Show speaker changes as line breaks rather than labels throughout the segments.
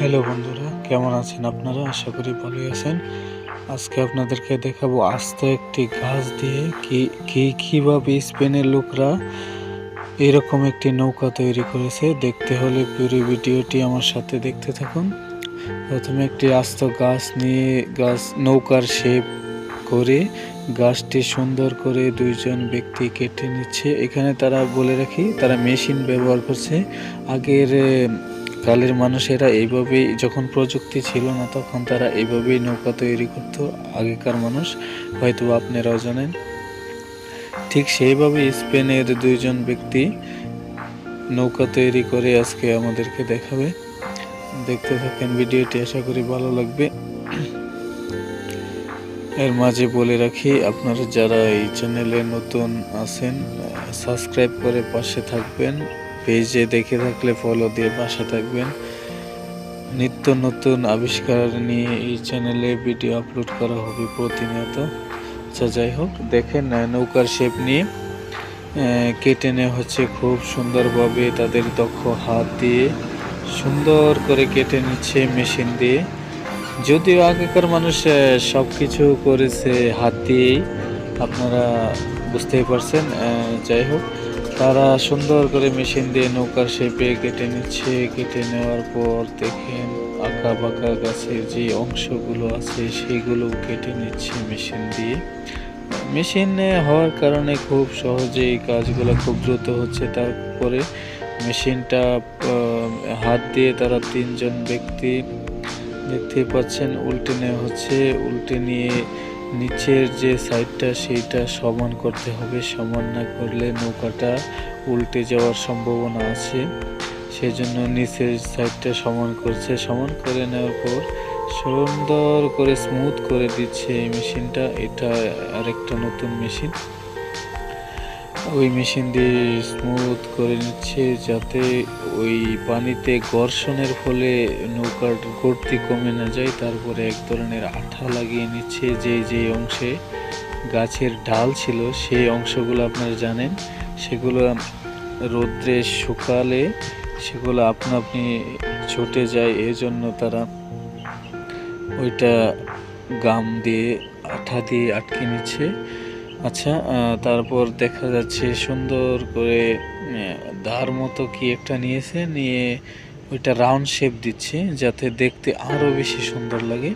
Hello বন্ধুরা, কেমন আছেন আপনারা? আশা করি ভালোই আছেন। আজকে আপনাদেরকে দেখাবো আস্ত একটি গাছ দিয়ে কি কীভাবে স্পেনের লোকরা এরকম একটি নৌকা তৈরি করেছে। দেখতে হলে পুরো ভিডিওটি আমার সাথে দেখতে থাকুন। প্রথমে একটি আস্ত গাছ নিয়ে, গাছ, নৌকার শেপ করে গাছটি সুন্দর করে দুইজন ব্যক্তি কেটে নিচ্ছে। এখানে তারা বলে রাখি, তারা মেশিন ব্যবহার করছে। আগের কালের মানুষেরা এইভাবেই যখন প্রযুক্তি ছিল না তখন তারা এইভাবেই নৌকা তৈরি করতো। আগেকার মানুষ হয়তো আপনারাও জানেন। ঠিক সেইভাবে স্পেনের দুইজন ব্যক্তি নৌকা তৈরি করে আজকে আমাদেরকে দেখাবে। দেখতে থাকেন ভিডিওটি, আশা করি ভালো লাগবে। এর মাঝে বলে রাখি, আপনারা যারা এই চ্যানেলে নতুন আছেন সাবস্ক্রাইব করে পাশে থাকবেন। পেজে দেখে থাকলে ফলো দিয়ে পাশে থাকবেন। নিত্য নতুন আবিষ্কার নিয়ে এই চ্যানেলে ভিডিও আপলোড করা হবে প্রতিনিয়ত। আচ্ছা যাই হোক, দেখেন নৌকার শেপ নিয়ে কেটে নেওয়া হচ্ছে খুব সুন্দরভাবে তাদের দক্ষ হাত দিয়ে। সুন্দর করে কেটে নিচ্ছে মেশিন দিয়ে। যদিও আগেকার মানুষ সব কিছু করেছে হাত দিয়েই, আপনারা বুঝতেই পারছেন। যাই হোক তারা সুন্দর করে মেশিন দিয়ে নৌকার শেপে কেটে নিচ্ছে। কেটে নেওয়ার পর দেখেন আঁকা বাঁকা গাছের যে অংশগুলো আছে, সেগুলো কেটে নিচ্ছে মেশিন দিয়ে। মেশিনে হওয়ার কারণে খুব সহজেই কাজগুলো খুব দ্রুত হচ্ছে। তারপরে মেশিনটা হাত দিয়ে তারা তিনজন ব্যক্তি দেখতে পাচ্ছেন। উল্টে নেওয়া হচ্ছে। উল্টে নিয়ে নিচের যে সাইডটা, সেইটা সমান করতে হবে। সমান না করলে নৌকাটা উল্টে যাওয়ার সম্ভাবনা আছে। সেজন্য নিচের সাইডটা সমান করছে। সমান করে নেওয়ার পর সুন্দর করে স্মুথ করে দিচ্ছে এই মেশিনটা। এটা আরেকটা নতুন মেশিন। ওই মেশিন দিয়ে স্মুথ করে নিচ্ছে যাতে ওই পানিতে ঘর্ষণের ফলে নৌকার গতি কমে না যায়। তারপরে এক ধরনের আঠা লাগিয়ে নিচ্ছে যে যে অংশে গাছের ডাল ছিল, সেই অংশগুলো আপনারা জানেন। সেগুলো রোদ্রে শুকালে সেগুলো আপনা আপনি ছুটে যায়, এজন্য তারা ওইটা গাম দিয়ে, আঠা দিয়ে আটকে নিচ্ছে। আচ্ছা তারপর দেখা যাচ্ছে সুন্দর করে দার মতো কি একটা নিয়েছে, নিয়ে ওইটা রাউন্ড শেপ দিচ্ছে, যাতে দেখতে আরও বেশি সুন্দর লাগে।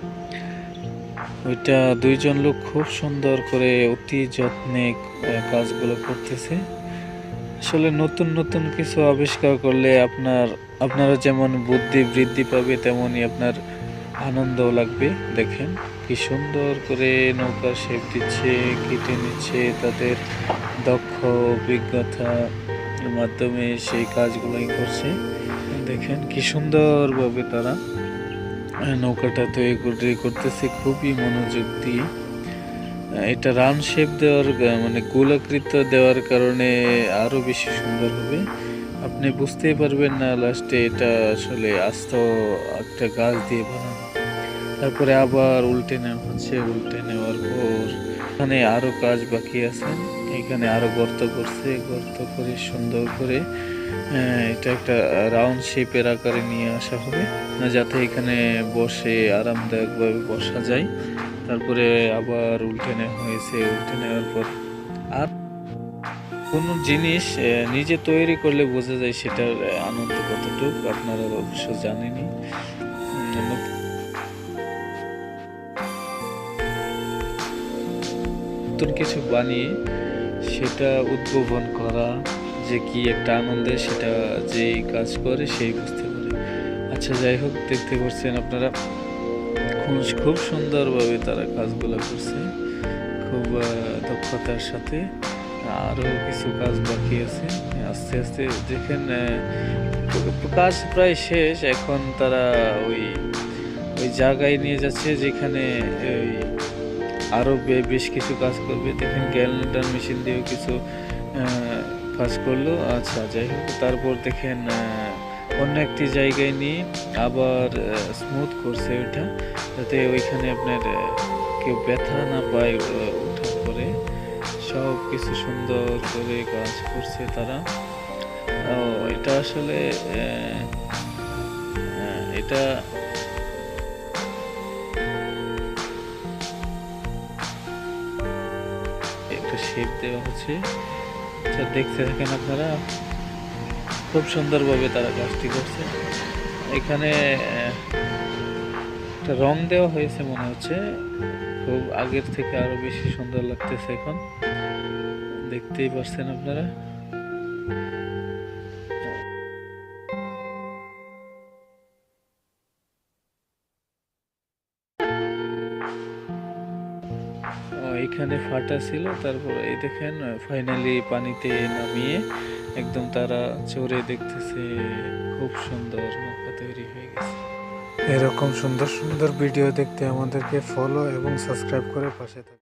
ওইটা দুইজন লোক খুব সুন্দর করে অতি যত্নে কাজগুলো করতেছে। আসলে নতুন নতুন কিছু আবিষ্কার করলে আপনার আপনারা যেমন বুদ্ধি বৃদ্ধি পাবে, তেমনই আপনার আনন্দও লাগবে, দেখেন। কি সুন্দর করে নৌকা শেপ দিচ্ছে, কেটে নিচ্ছে তাদের দক্ষ অভিজ্ঞতার মাধ্যমে সেই কাজগুলোই করছে। দেখেন কি সুন্দরভাবে তারা নৌকাটা তৈরি করে- করতেছে, খুবই মনোযোগ দিয়ে। এটা রাউন্ড শেপ দেওয়ার মানে গোলাকৃত দেওয়ার কারণে আরও বেশি সুন্দর হবে। আপনি বুঝতেই পারবেন না লাস্টে এটা আসলে আস্ত একটা গাছ দিয়ে বানানো। তারপরে আবার উল্টে নেওয়া হচ্ছে, উল্টে নেওয়ার পর এখানে আরও কাজ বাকি আছে। এখানে আরও গর্ত করছে, গর্ত করে সুন্দর করে এটা একটা রাউন্ড শেপের আকারে নিয়ে আসা হবে যাতে এখানে বসে আরামদায়কভাবে বসা যায়। তারপরে আবার উল্টে নেওয়া হয়েছে, উল্টে নেওয়ার পর আর কোনো জিনিস নিজে তৈরি করলে বোঝা যায় সেটার আনন্দ কতটুকু, আপনারা অবশ্য জানেনই। নতুন কিছু বানিয়ে সেটা উদ্ভাবন করা যে কি একটা আনন্দে সেটা যে কাজ করে সেই বুঝতে পারে। আচ্ছা যাই হোক, দেখতে পাচ্ছেন আপনারা খুব সুন্দরভাবে তারা কাজগুলো করছে। খুব দক্ষতার সাথে। আরও কিছু কাজ বাকি আছে। আস্তে আস্তে দেখেন কাজ প্রায় শেষ। এখন তারা ওই ওই জায়গায় নিয়ে যাচ্ছে যেখানে ওই আরও বেশ কিছু কাজ করবে। দেখেন গ্যালেন্ডার মেশিন দিয়েও কিছু কাজ করল। আচ্ছা যাই হোক, তারপর দেখেন অন্য একটি জায়গায় নিয়ে আবার স্মুথ করছে ওইটা। যাতে ওইখানে আপনার কেউ ব্যথা না পায় ওঠার পরে। সব কিছু সুন্দর করে কাজ করছে তারা। এটা আসলে এটা শেপ দেওয়া হচ্ছে। যা দেখতে থাকেন আপনারা। খুব সুন্দরভাবে তারা কাজটি করছে। এখানে একটা রং দেওয়া হয়েছে মনে হচ্ছে। খুব আগের থেকে আরও বেশি সুন্দর লাগতেছে এখন। দেখতেই পারছেন আপনারা। এখানে ফাটা ছিল, তারপর এই দেখেন ফাইনালি পানিতে নামিয়ে একদম তারা চড়ে দেখতেছে, খুব সুন্দর নৌকা তৈরি হয়ে গেছে। এরকম সুন্দর সুন্দর ভিডিও দেখতে আমাদেরকে ফলো এবং সাবস্ক্রাইব করে পাশে থাকুন